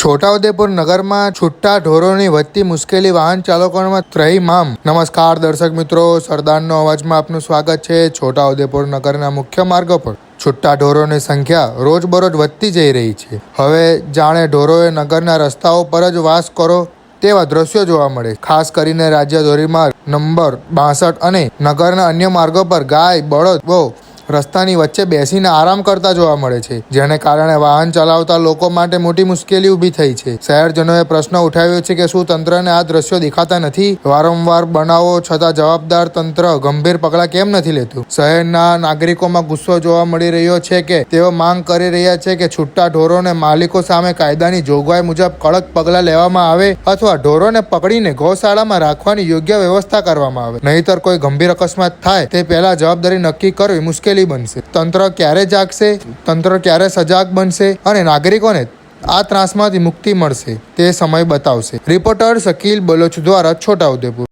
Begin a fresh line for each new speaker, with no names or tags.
છોટાઉદેપુર નગરમાં છૂટા ઢોરોની વધતી મુશ્કેલી વાહન ચાલકોમાં ત્રહીમામ નમસ્કાર દર્શક મિત્રો, સરદારનો અવાજમાં આપનું સ્વાગત છે છોટાઉદેપુર નગરના મુખ્ય માર્ગો પર. છૂટા ઢોરોની સંખ્યા રોજબરોજ વધતી જઈ રહી છે. હવે જાણે ઢોરોએ નગરના રસ્તાઓ પર જ વાસ કરો તેવા દ્રશ્યો જોવા મળે. ખાસ કરીને રાજ્ય ધોરીમાર્ગ નંબર બાસઠ અને નગરના અન્ય માર્ગો પર ગાય, બળદો રસ્તાની વચ્ચે બેસીને આરામ કરતા જોવા મળે છે, જેને કારણે વાહન ચલાવતા લોકો માટે મોટી મુશ્કેલી ઊભી થઈ છે. શહેરજનોએ પ્રશ્ન ઉઠાવ્યો છે કે શું તંત્રને આ દ્રશ્યો દેખાતા નથી? વારંવાર બનાવો છતાં જવાબદાર તંત્ર ગંભીર પગલાં કેમ નથી લેતું? શહેરના નાગરિકોમાં ગુસ્સો જોવા મળી રહ્યો છે કે તેઓ માંગ કરી રહ્યા છે કે છૂટા ઢોરોને માલિકો સામે કાયદાની જોગવાઈ મુજબ કડક પગલાં લેવામાં આવે અથવા ઢોરોને પકડીને ગૌશાળામાં રાખવાની યોગ્ય વ્યવસ્થા કરવામાં આવે. નહીતર કોઈ ગંભીર અકસ્માત થાય તે પહેલા જવાબદારી નક્કી કરવી મુશ્કેલી બનશે. તંત્ર ક્યારે જાગશે? તંત્ર ક્યારે સજાગ બનશે? અને નાગરિકોને આ ત્રાસમાંથી મુક્તિ મળશે તે સમય બતાવશે. રિપોર્ટર શકીલ બલોચ દ્વારા છોટાઉદેપુર.